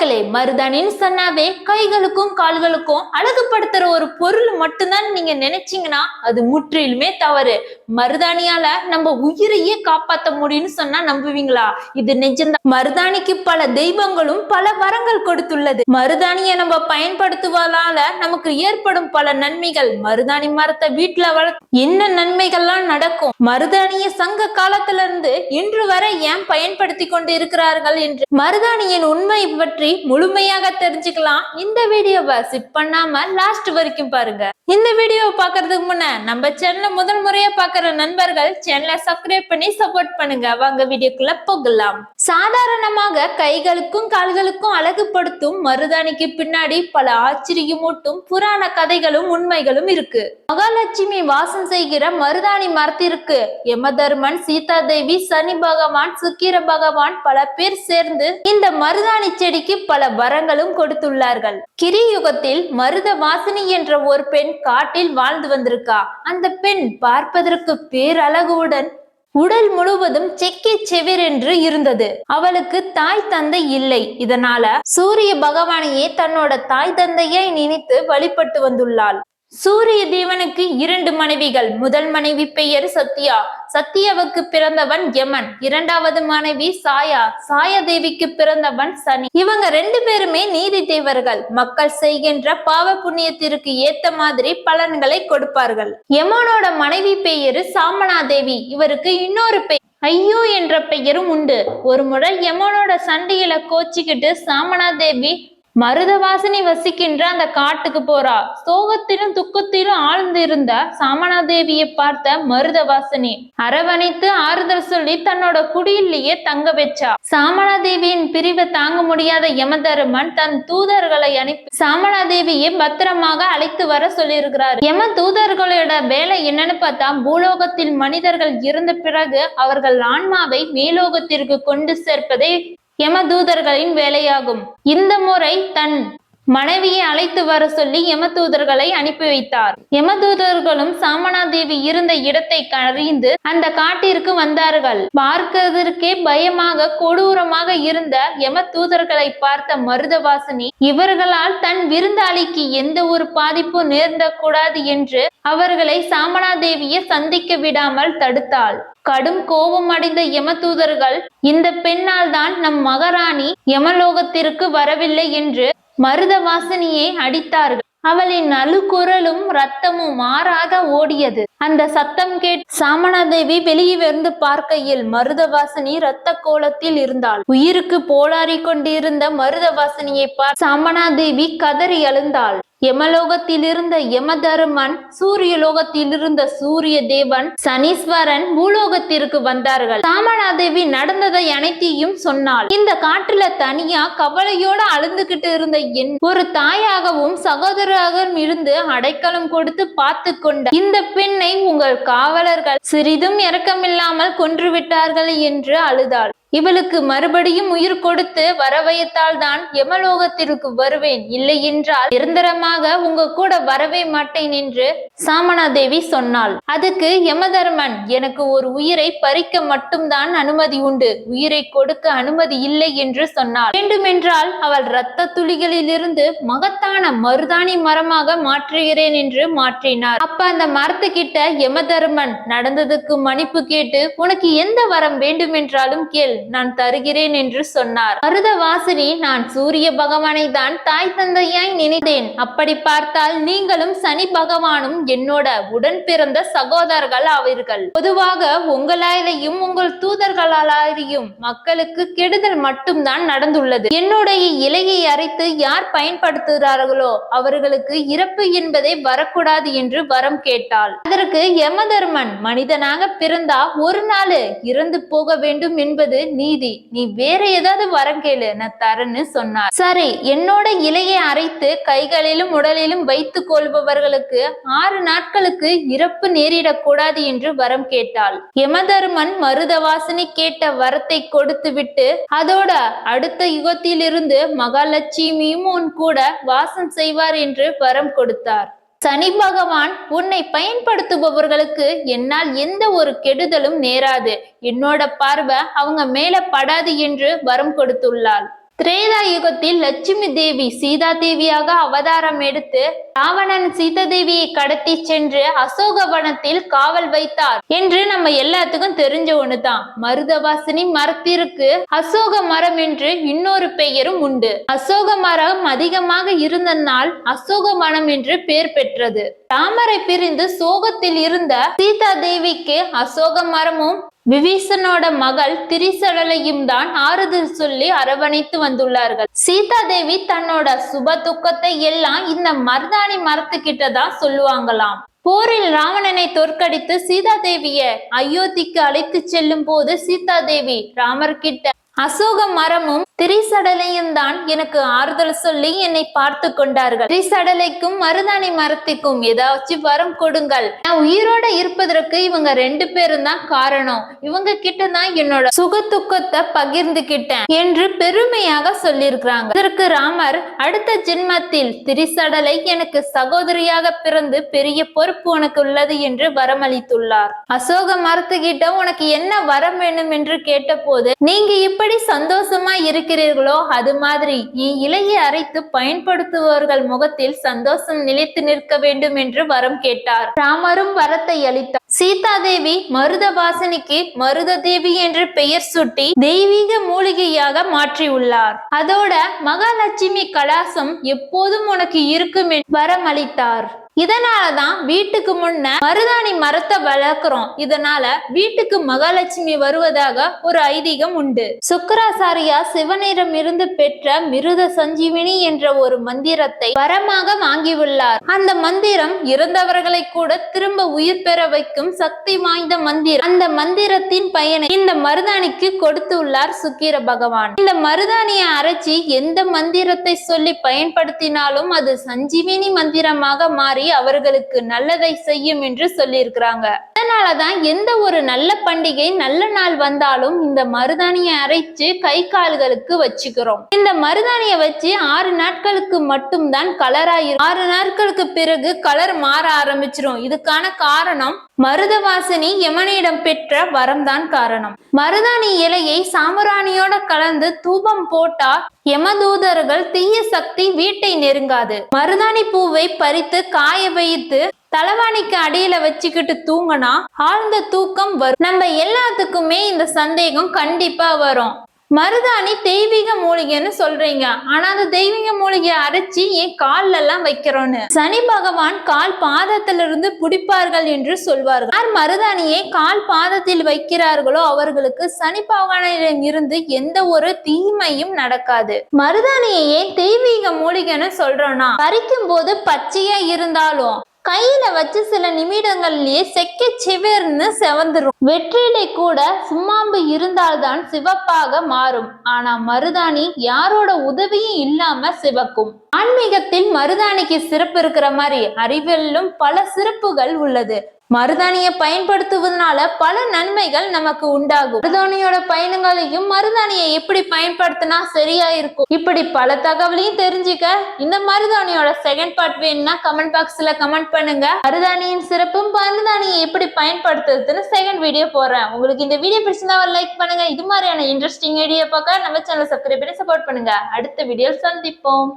மக்களே மருதாணின்னு சொன்னாவே கைகளுக்கும் கால்களுக்கும் அழகுபடுத்துற ஒரு பொருள் மட்டும்தான் நீங்க நினைச்சீங்கன்னா அது முற்றிலுமே தவறு. மருதாணியால நம்ம உயிரையே காப்பாத்த முடியும்னு சொன்னா நம்புவீங்களா? இது நிஜம்தான். மருதாணிக்கு பல தெய்வங்களும் பல வரங்கள் கொடுத்துள்ளது. மருதாணியை நம்ம பயன்படுத்துவதால நமக்கு ஏற்படும் பல நன்மைகள். மருதாணி மரத்தை வீட்டுல வள என்ன நன்மைகள்லாம் நடக்கும்? மருதாணியை சங்க காலத்துல இருந்து இன்று வரை ஏன் பயன்படுத்தி கொண்டு இருக்கிறார்கள் என்று? மருதாணியின் உண்மை பற்றி முழுமையாக தெரிஞ்சுக்கலாம். இந்த வீடியோவை சிப் பண்ணாம லாஸ்ட் வரைக்கும் பாருங்க. இந்த வீடியோவை பார்க்கறதுக்கு முன்ன நம்ம சேனலை முதல் முறையா பாக்குற நண்பர்கள் சேனலை சப்ஸ்கிரைப் பண்ணி சப்போர்ட் பண்ணுங்க. வாங்க வீடியோக்குள்ள போகலாம். சாதாரணமாக கைகளுக்கும் கால்களுக்கும் அழகுபடுத்தும் மருதாணிக்கு பின்னாடி பல ஆச்சரியமூட்டும் புராண கதைகளும் உண்மைகளும் இருக்கு. மகாலட்சுமி வாசம் செய்கிற மருதாணி மரத்திற்கு யமதர்மன் சீதா தேவி சனி பகவான் சுக்கிர பகவான் பல பேர் சேர்ந்து இந்த மருதாணி செடிக்கு பல வரங்களும் கொடுத்துள்ளார்கள். கிரியுகத்தில் மருத வாசினி என்ற ஒரு பெண் காட்டில் வாழ்ந்து வந்திருக்கா. அந்த பெண் பார்ப்பதற்கு பேரழகுடன் உடல் முழுவதும் செக்கி செவிரென்று இருந்தது. அவளுக்கு தாய் தந்தை இல்லை. இதனால சூரிய பகவானையே தன்னோட தாய் தந்தையை நினைத்து வழிபட்டு வந்துள்ளாள். சூரிய தேவனுக்கு இரண்டு மனைவிகள். முதல் மனைவி பெயர் சத்யா. சத்யாவுக்கு பிறந்தவன் யமன். இரண்டாவது மனைவி சாயா. சாயா தேவிக்கு பிறந்தவன் சனி. இவங்க ரெண்டு பேருமே நீதி தேவர்கள். மக்கள் செய்கின்ற பாவ புண்ணியத்திற்கு ஏத்த மாதிரி பலன்களை கொடுப்பார்கள். யமனோட மனைவி பெயரு சாமனா தேவி இவருக்கு இன்னொரு பெயர் ஐயோ என்ற பெயரும் உண்டு. ஒரு முறை யமனோட சண்டையில கோச்சிக்கிட்டு சாமனா தேவி மருதவாசினி வசிக்கின்ற அந்த காட்டுக்கு போறா. சோகத்திலும் துக்கத்திலும் ஆழ்ந்திருந்த சாமனாதேவியை பார்த்த மருதவாசினி அரவணைத்து ஆறுதல் சொல்லி தன்னோட குடியிலேயே தங்க வச்சா. சாமனாதேவியின் பிரிவை தாங்க முடியாத யமதருமன் தன் தூதர்களை அனுப்பி சாமனாதேவியை பத்திரமாக அழைத்து வர சொல்லியிருக்கிறார். யம தூதர்களோட வேலை என்னன்னு பார்த்தா பூலோகத்தில் மனிதர்கள் இருந்த பிறகு அவர்கள் ஆன்மாவை மேலோகத்திற்கு கொண்டு சேர்ப்பதை யமதூதர்களின் வேலையாகும். இந்த முறை தன் மனைவியை அழைத்து வர சொல்லி யமதூதர்களை அனுப்பி வைத்தார். யமதூதர்களும் சாமனாதேவி இருந்த இடத்தை அறிந்து அந்த காட்டிற்கு வந்தார்கள். பார்க்கிறதற்கே பயமாக கொடூரமாக இருந்த யமதூதர்களை பார்த்த மருதவாசினி இவர்களால் தன் விருந்தாளிக்கு எந்த ஒரு பாதிப்பும் நேர்ந்த கூடாது என்று அவர்களை சாமனாதேவியை சந்திக்க விடாமல் தடுத்தாள். கடும் கோபம் அடைந்த யமதூதர்கள் இந்த பெண்ணால் தான் நம் மகாராணி யமலோகத்திற்கு வரவில்லை என்று மருதவாசினியை அடித்தார்கள். அவளின் அழுகுரலும் ரத்தமும் மாறாத ஓடியது. அந்த சத்தம் கேட்டு சாமணாதேவி வெளியே வந்து பார்க்கையில் மருதவாசினி இரத்த கோலத்தில் இருந்தாள். உயிருக்கு போராடி கொண்டிருந்த மருதவாசினியை பார்த்து சாமணாதேவி கதறி எழுந்தாள் யமலோகத்திலிருந்த யமதருமன் சூரியலோகத்திலிருந்த சூரிய தேவன் சனீஸ்வரன் பூலோகத்திற்கு வந்தார்கள். சாமணாதேவி நடந்ததை அனைத்தையும் சொன்னாள். இந்த காட்டுல தனியா கவலையோட அழுந்துகிட்டு இருந்த என் ஒரு தாயாகவும் சகோதரராக இருந்து அடைக்கலம் கொடுத்து பார்த்து கொண்ட இந்த பெண்ணை உங்கள் காவலர்கள் சிறிதும் இரக்கமில்லாமல் கொன்று விட்டார்கள் என்று அழுதாள். இவளுக்கு மறுபடியும் உயிர் கொடுத்து வரவயத்தால் தான் யமலோகத்திற்கு வருவேன். இல்லை என்றால் நிரந்தரமாக உங்க கூட வரவே மாட்டேன் என்று சாமனாதேவி சொன்னாள். அதுக்கு யமதர்மன் எனக்கு ஒரு உயிரை பறிக்க மட்டும்தான் அனுமதி உண்டு. உயிரை கொடுக்க அனுமதி இல்லை என்று சொன்னாள். வேண்டுமென்றால் அவள் இரத்த துளிகளிலிருந்து மகத்தான மருதாணி மரமாக மாற்றுகிறேன் என்று மாற்றினார். அப்ப அந்த மரத்துக்கிட்ட யமதர்மன் நடந்ததுக்கு மன்னிப்பு கேட்டு உனக்கு எந்த வரம் வேண்டுமென்றாலும் கேள். நான் தருகிறேன் என்று சொன்னார். மருதவாசினி நான் சூரிய பகவானை தான் தாய் தந்தையாய் நினைத்தேன். அப்படி பார்த்தால் நீங்களும் சனி பகவானும் என்னோட உடன் பிறந்த சகோதரர்கள் ஆவீர்கள். பொதுவாக உங்களாலேயும் உங்கள் தூதர்களாலேயும் மக்களுக்கு கெடுதல் மட்டும்தான் நடந்துள்ளது. என்னுடைய இலையை அரைத்து யார் பயன்படுத்துகிறார்களோ அவர்களுக்கு இறப்பு என்பதே வரக்கூடாது என்று வரம் கேட்டாள். அதற்கு யமதர்மன் மனிதனாக பிறந்தா ஒரு நாள் இறந்து போக வேண்டும் என்பது நீதி நீ வேற ஏதாவது வரம் கேளு நான் தரேன்னு சொன்னார். சரி என்னோட இலையை அரைத்து கைகளிலும் உடலிலும் வைத்துக் கொள்பவர்களுக்கு ஆறு நாட்களுக்கு இறப்பு நேரிடக்கூடாது என்று வரம் கேட்டாள். யமதர்மன் மருதவாசினி கேட்ட வரத்தை கொடுத்து விட்டு அதோட அடுத்த யுகத்திலிருந்து மகாலட்சுமியும் உன் கூட வாசம் செய்வார் என்று வரம் கொடுத்தார். சனி பகவான் உன்னை பயன்படுத்துபவர்களுக்கு என்னால் எந்த ஒரு கெடுதலும் நேராது. என்னோட பார்வை அவங்க மேல படாது என்று வரம் கொடுத்துள்ளாள். திரேதா யுகத்தில் லட்சுமி தேவி சீதா தேவியாக அவதாரம் எடுத்து ராவணன் சீதா தேவியை கடத்தி சென்று அசோகவனத்தில் காவல் வைத்தார். என்று நம்ம எல்லாத்துக்கும் தெரிஞ்ச ஒண்ணுதான். மருதவாசினி மரத்திற்கு அசோக மரம் என்று இன்னொரு பெயரும் உண்டு. அசோக மரம் அதிகமாக இருந்தனால் அசோக வனம் என்று பெயர் பெற்றது. தாமரை பிரிந்து சோகத்தில் இருந்த சீதா தேவிக்கு அசோக மரமும் விபீஷனோட மகள் திரிசடலையும் தான் ஆறுதல் சொல்லி அரவணைத்து வந்துள்ளார்கள். சீதா தேவி தன்னோட சுப துக்கத்தை எல்லாம் இந்த மருதாணி மரத்துக்கிட்ட தான் சொல்லுவாங்களாம். போரில் ராவணனை தோற்கடித்து சீதா தேவிய அயோத்திக்கு அழைத்து செல்லும் போது சீதா தேவி ராமர் கிட்ட அசோக மரமும் திரிசடலையும் தான் எனக்கு ஆறுதல் சொல்லி என்னை பார்த்து கொண்டார்கள். திரிசடலைக்கும் மருதாணி மரத்துக்கும் ஏதாச்சும் வரம் கொடுங்கள். நான் உயிரோட இருப்பதற்கு இவங்க ரெண்டு பேரும் தான் காரணம். இவங்க கிட்ட தான் என்னோட சுக துக்கத்தை பகிர்ந்துகிட்டேன் என்று பெருமையாக சொல்லியிருக்கிறாங்க. இதற்கு ராமர் அடுத்த ஜென்மத்தில் திரிசடலை எனக்கு சகோதரியாக பிறந்து பெரிய பொறுப்பு உனக்கு உள்ளது என்று வரமளித்துள்ளார். அசோக மரத்துக்கிட்ட உனக்கு என்ன வரம் வேணும் என்று கேட்டபோது நீங்க இப்படி சந்தோஷமா இருக்க நினைக்கிறீர்களோ அது மாதிரி நீ இலையை அரைத்து பயன்படுத்துபவர்கள் முகத்தில் சந்தோஷம் நிலைத்து நிற்க வேண்டும் என்று வரம் கேட்டார். ராமரும் வரத்தை அளித்தார். சீதாதேவி மருத வாசனிக்கு மருத தேவி என்று பெயர் சுட்டி தெய்வீக மூலிகையாக மாற்றியுள்ளார். அதோட மகாலட்சுமி கலாசம் எப்போதும் உனக்கு இருக்கும் வரமளித்தார் வரம் அளித்தார். இதனாலதான் வீட்டுக்கு முன்ன மருதாணி மரத்தை வளர்க்கிறோம். இதனால வீட்டுக்கு மகாலட்சுமி வருவதாக ஒரு ஐதீகம் உண்டு. சுக்கராசாரியா சிவனிடம் இருந்து பெற்ற மிருத சஞ்சீவினி என்ற ஒரு மந்திரத்தை வரமாக வாங்கியுள்ளார். அந்த மந்திரம் இறந்தவர்களை கூட திரும்ப உயிர் பெற வைக்கும் சக்தி வாய்ந்த மந்திரம். அந்த மந்திரத்தின் பயனை இந்த மருதாணிக்கு கொடுத்துள்ளார் சுக்கிர பகவான். இந்த மருதாணியை அரைச்சி எந்த மந்திரத்தை சொல்லி பயன்படுத்தினாலும் அது சஞ்சீவினி மந்திரமாக மாறி அவர்களுக்கு நல்லதை செய்யும் என்று சொல்லியிருக்கிறாங்க. அதனால தான் எந்த ஒரு நல்ல பண்டிகை நல்ல நாள் வந்தாலும் இந்த மருதாணியை அரைச்சு கை கால்களுக்கு வச்சுக்கிறோம். இந்த மருதாணியை வச்சு ஆறு நாட்களுக்கு மட்டும்தான் கலராயிரும் ஆறு நாட்களுக்கு பிறகு கலர் மாற ஆரம்பிச்சிரும். இதுக்கான காரணம் மருதவாசினி யமனிடம் பெற்ற வரம்தான் காரணம். மருதாணி இலையை சாமுராணியோட கலந்து தூபம் போட்டா யமதூதர்கள் தீய சக்தி வீட்டை நெருங்காது. மருதாணி பூவை பறித்து காய வைத்து தலைவாணிக்கு அடியில வச்சுக்கிட்டு தூங்கினா ஆழ்ந்த தூக்கம் வரும். நம்ம எல்லாத்துக்குமே இந்த சந்தேகம் கண்டிப்பா வரும். மருதாணி தெய்வீக மூலிகைன்னு சொல்றீங்க. ஆனா அந்த தெய்வீக மூலிகையை அரைச்சி ஏன் கால்ல எல்லாம் வைக்கிறோன்னு? சனி பகவான் கால் பாதத்திலிருந்து பிடிப்பார்கள் என்று சொல்வார்கள். யார் மருதாணியை கால் பாதத்தில் வைக்கிறார்களோ அவர்களுக்கு சனி பகவானிடம் இருந்து எந்த ஒரு தீமையும் நடக்காது. மருதாணியை ஏன் தெய்வீக மூலிகைன்னு சொல்றோம்னா பறிக்கும் போது பச்சையா இருந்தாலும் கையில வச்சு சில நிமிடங்கள்லயே செக்க சிவர்னு செவந்துரும். வெற்றிலை கூட சும்மாம்பு இருந்தால்தான் சிவப்பாக மாறும். ஆனா மருதாணி யாரோட உதவியும் இல்லாம சிவக்கும். ஆன்மீகத்தில் மருதாணிக்கு சிறப்பு இருக்கிற மாதிரி அறிவியலிலும் பல சிறப்புகள் உள்ளது. மருதாணியை பயன்படுத்துவதனால பல நன்மைகள் நமக்கு உண்டாகும். மருதாணியோட பயணங்களையும் மருதாணியை எப்படி பயன்படுத்தினா சரியா இருக்கும்? இப்படி பல தகவலையும் தெரிஞ்சுக்க இந்த மருதாணியோட செகண்ட் பார்ட் வேணும்னா கமெண்ட் பாக்ஸ்ல கமெண்ட் பண்ணுங்க. மருதாணியின் சிறப்பும் மருதாணியை எப்படி பயன்படுத்துறதுன்னு செகண்ட் வீடியோ போடுறேன். உங்களுக்கு இந்த வீடியோ பிடிச்சிருந்தா ஒரு லைக் பண்ணுங்க. இது மாதிரியான இன்ட்ரெஸ்டிங் வீடியோ பார்க்க நம்ம சேனல் சப்ஸ்கிரைப் பண்ணி சப்போர்ட் பண்ணுங்க. அடுத்த வீடியோ சந்திப்போம்.